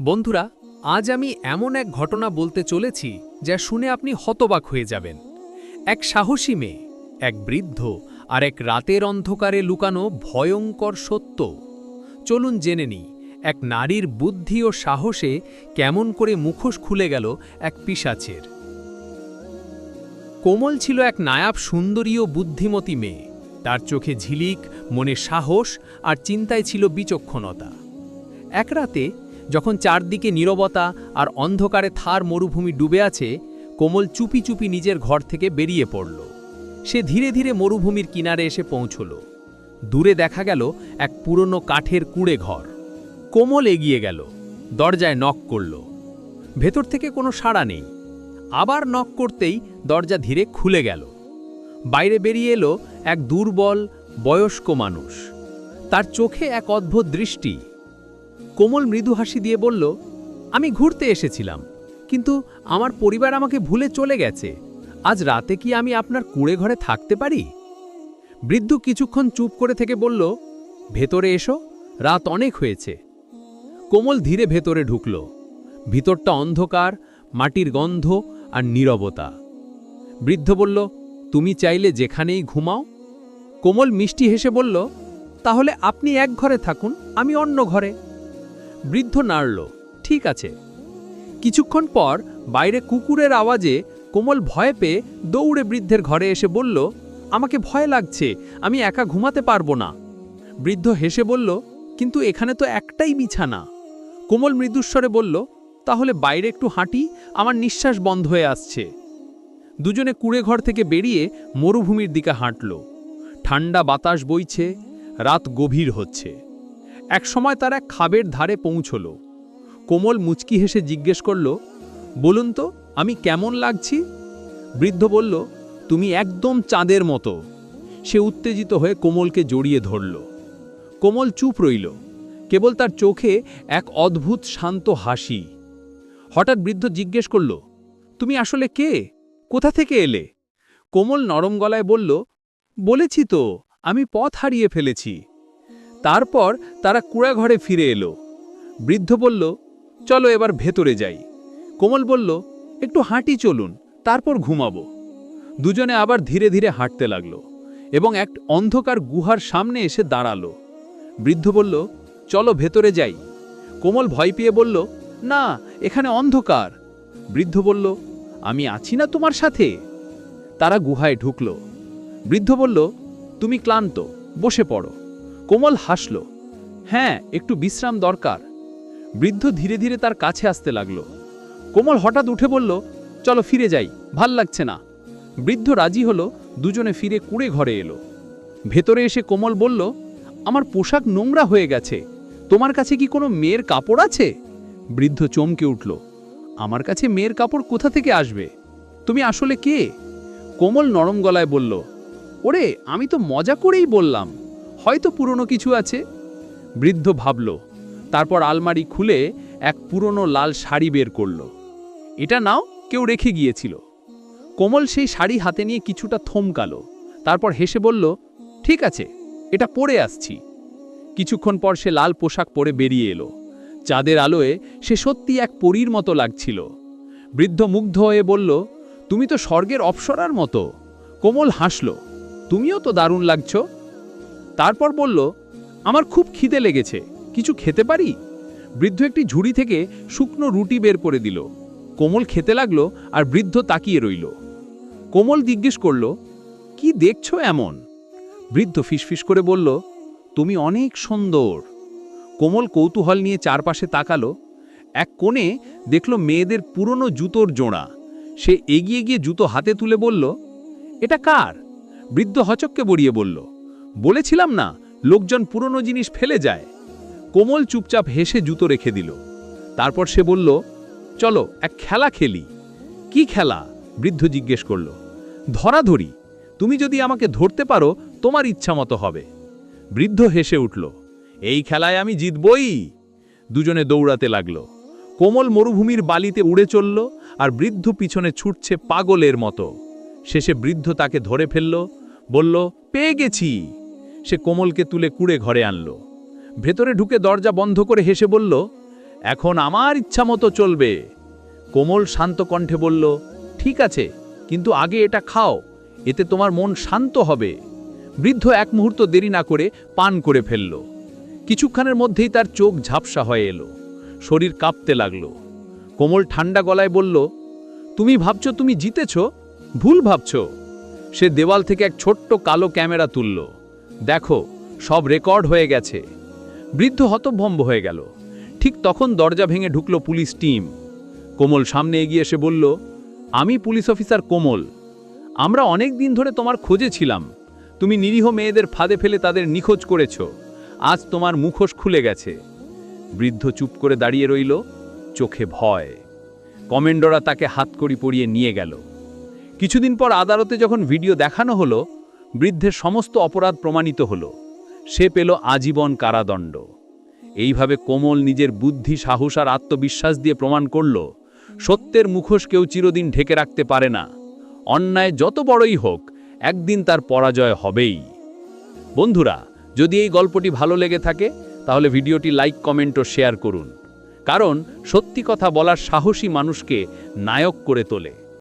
বন্ধুরা, আজ আমি এমন এক ঘটনা বলতে চলেছি যা শুনে আপনি হতবাক হয়ে যাবেন। এক সাহসী মেয়ে, এক বৃদ্ধ আর এক রাতের অন্ধকারে লুকানো ভয়ঙ্কর সত্য। চলুন জেনে নিই, এক নারীর বুদ্ধি ও সাহসে কেমন করে মুখোশ খুলে গেল এক পিসাচের কোমল ছিল এক নায়াব সুন্দরী ও বুদ্ধিমতী মেয়ে। তার চোখে ঝিলিক, মনে সাহস আর চিন্তায় ছিল বিচক্ষণতা। এক রাতে যখন চারদিকে নীরবতা আর অন্ধকারে থার মরুভূমি ডুবে আছে, কোমল চুপি চুপি নিজের ঘর থেকে বেরিয়ে পড়ল। সে ধীরে ধীরে মরুভূমির কিনারে এসে পৌঁছল। দূরে দেখা গেল এক পুরনো কাঠের কুড়ে ঘর। কোমল এগিয়ে গেল, দরজায় নক করল। ভেতর থেকে কোনো সাড়া নেই। আবার নক করতেই দরজা ধীরে খুলে গেল। বাইরে বেরিয়ে এলো এক দুর্বল, বয়স্ক মানুষ। তার চোখে এক অদ্ভুত দৃষ্টি। কোমল মৃদু হাসি দিয়ে বলল, আমি ঘুরতে এসেছিলাম, কিন্তু আমার পরিবার আমাকে ভুলে চলে গেছে। আজ রাতে কি আমি আপনার কুড়ে ঘরে থাকতে পারি? বৃদ্ধ কিছুক্ষণ চুপ করে থেকে বলল, ভেতরে এসো, রাত অনেক হয়েছে। কোমল ধীরে ভেতরে ঢুকল। ভিতরটা অন্ধকার, মাটির গন্ধ আর নীরবতা। বৃদ্ধ বলল, তুমি চাইলে যেখানেই ঘুমাও। কোমল মিষ্টি হেসে বলল, তাহলে আপনি এক ঘরে থাকুন, আমি অন্য ঘরে। বৃদ্ধ নাড়ল, ঠিক আছে। কিছুক্ষণ পর বাইরে কুকুরের আওয়াজে কোমল ভয় পেয়ে দৌড়ে বৃদ্ধের ঘরে এসে বলল, আমাকে ভয় লাগছে, আমি একা ঘুমাতে পারব না। বৃদ্ধ হেসে বলল, কিন্তু এখানে তো একটাই বিছানা। কোমল মৃদুস্বরে বলল, তাহলে বাইরে একটু হাঁটি, আমার নিঃশ্বাস বন্ধ হয়ে আসছে। দুজনে কুড়ে ঘর থেকে বেরিয়ে মরুভূমির দিকে হাঁটল। ঠান্ডা বাতাস বইছে, রাত গভীর হচ্ছে। এক সময় তারা খাবের ধারে পৌঁছল। কোমল মুচকি হেসে জিজ্ঞেস করল, বলুন তো, আমি কেমন লাগছি? বৃদ্ধ বলল, তুমি একদম চাঁদের মতো। সে উত্তেজিত হয়ে কোমলকে জড়িয়ে ধরল। কোমল চুপ রইল। কেবল তার চোখে এক অদ্ভুত শান্ত হাসি। হঠাৎ বৃদ্ধ জিজ্ঞেস করল, তুমি আসলে কে? কোথা থেকে এলে? কোমল নরম গলায় বলল, বলেছি তো, আমি পথ হারিয়ে ফেলেছি। তারপর তারা কুড়াঘরে ফিরে এলো। বৃদ্ধ বলল, চলো এবার ভেতরে যাই। কোমল বলল, একটু হাঁটি চলুন, তারপর ঘুমাবো। দুজনে আবার ধীরে ধীরে হাঁটতে লাগল এবং এক অন্ধকার গুহার সামনে এসে দাঁড়াল। বৃদ্ধ বলল, চলো ভেতরে যাই। কোমল ভয় পেয়ে বলল, না, এখানে অন্ধকার। বৃদ্ধ বলল, আমি আছি না তোমার সাথে? তারা গুহায় ঢুকল। বৃদ্ধ বলল, তুমি ক্লান্ত, বসে পড়ো। কোমল হাসল। হ্যাঁ একটু বিশ্রাম দরকার। বৃদ্ধ ধীরে ধীরে তার কাছে আসতে লাগল। কোমল হঠাৎ উঠে বলল, চলো ফিরে যাই, ভালো লাগছে না। বৃদ্ধ রাজি হলো, দুজনে ফিরে কুড়ে ঘরে এলো। ভেতরে এসে কোমল বলল, আমার পোশাক নোংরা হয়ে গেছে, তোমার কাছে কি কোনো মেয়ের কাপড় আছে? বৃদ্ধ চমকে উঠল, আমার কাছে মেয়ের কাপড় কোথা থেকে আসবে? তুমি আসলে কে? কোমল নরম গলায় বলল, ওরে, আমি তো মজা করেই বললাম। হয়তো পুরনো কিছু আছে? বৃদ্ধ ভাবল, তারপর আলমারি খুলে এক পুরনো লাল শাড়ি বের করল। এটা নাও, কেউ রেখে গিয়েছিল। কোমল সেই শাড়ি হাতে নিয়ে কিছুটা থমকালো, তারপর হেসে বলল, ঠিক আছে, এটা পরে আসছি। কিছুক্ষণ পর সে লাল পোশাক পরে বেরিয়ে এলো। চাঁদের আলোয় সে সত্যি এক পরীর মতো লাগছিল। বৃদ্ধ মুগ্ধ হয়ে বলল, তুমি তো স্বর্গের অপসরার মতো। কোমল হাসল, তুমিও তো দারুণ লাগছ। তারপর বলল, আমার খুব খিদে লেগেছে, কিছু খেতে পারি? বৃদ্ধ একটি ঝুড়ি থেকে শুকনো রুটি বের করে দিল। কোমল খেতে লাগল আর বৃদ্ধ তাকিয়ে রইল। কোমল জিজ্ঞেস করল, কি দেখছ এমন? বৃদ্ধ ফিসফিস করে বলল, তুমি অনেক সুন্দর। কোমল কৌতূহল নিয়ে চারপাশে তাকালো। এক কোণে দেখল মেয়েদের পুরনো জুতোর জোড়া। সে এগিয়ে গিয়ে জুতো হাতে তুলে বলল, এটা কার? বৃদ্ধ হচককে বড়িয়ে বলল বলেছিলাম না, লোকজন পুরনো জিনিস ফেলে যায়। কোমল চুপচাপ হেসে জুতো রেখে দিল। তারপর সে বলল, চলো, এক খেলা খেলি। কি খেলা? বৃদ্ধ জিজ্ঞেস করল। ধরাধরি, তুমি যদি আমাকে ধরতে পারো, তোমার ইচ্ছা মতো হবে। বৃদ্ধ হেসে উঠল, এই খেলায় আমি জিতবই। দুজনে দৌড়াতে লাগল। কোমল মরুভূমির বালিতে উড়ে চলল আর বৃদ্ধ পিছনে ছুটছে পাগলের মতো। শেষে বৃদ্ধ তাকে ধরে ফেলল, বলল, পেয়ে গেছি। সে কোমলকে তুলে কুড়ে ঘরে আনল। ভেতরে ঢুকে দরজা বন্ধ করে হেসে বলল, এখন আমার ইচ্ছা মতো চলবে। কোমল শান্ত কণ্ঠে বলল, ঠিক আছে, কিন্তু আগে এটা খাও, এতে তোমার মন শান্ত হবে। বৃদ্ধ এক মুহূর্ত দেরি না করে পান করে ফেলল। কিছুক্ষণের মধ্যেই তার চোখ ঝাপসা হয়ে এলো, শরীর কাঁপতে লাগল। কোমল ঠান্ডা গলায় বলল, তুমি ভাবছ তুমি জিতেছ? ভুল ভাবছ? সে দেওয়াল থেকে এক ছোট্ট কালো ক্যামেরা তুলল। দেখো, সব রেকর্ড হয়ে গেছে। বৃদ্ধ হতভম্ব হয়ে গেল। ঠিক তখন দরজা ভেঙে ঢুকলো পুলিশ টিম। কোমল সামনে এগিয়ে এসে বলল, আমি পুলিশ অফিসার কোমল। আমরা অনেক দিন ধরে তোমার খোঁজে ছিলাম। তুমি নিরীহ মেয়েদের ফাঁদে ফেলে তাদের নিখোঁজ করেছ। আজ তোমার মুখোশ খুলে গেছে। বৃদ্ধ চুপ করে দাঁড়িয়ে রইল, চোখে ভয়। কমেন্ডরা তাকে হাতকড়ি পরিয়ে নিয়ে গেল। কিছুদিন পর আদালতে যখন ভিডিও দেখানো হলো বৃদ্ধের সমস্ত অপরাধ প্রমাণিত হল। সে পেল আজীবন কারাদণ্ড। এইভাবে কোমল নিজের বুদ্ধি, সাহস আর আত্মবিশ্বাস দিয়ে প্রমাণ করল, সত্যের মুখোশ কেউ চিরদিন ঢেকে রাখতে পারে না। অন্যায় যত বড়ই হোক, একদিন তার পরাজয় হবেই। বন্ধুরা, যদি এই গল্পটি ভালো লেগে থাকে, তাহলে ভিডিওটি লাইক, কমেন্ট ও শেয়ার করুন। কারণ সত্যি কথা বলার সাহসী মানুষকে নায়ক করে তোলে।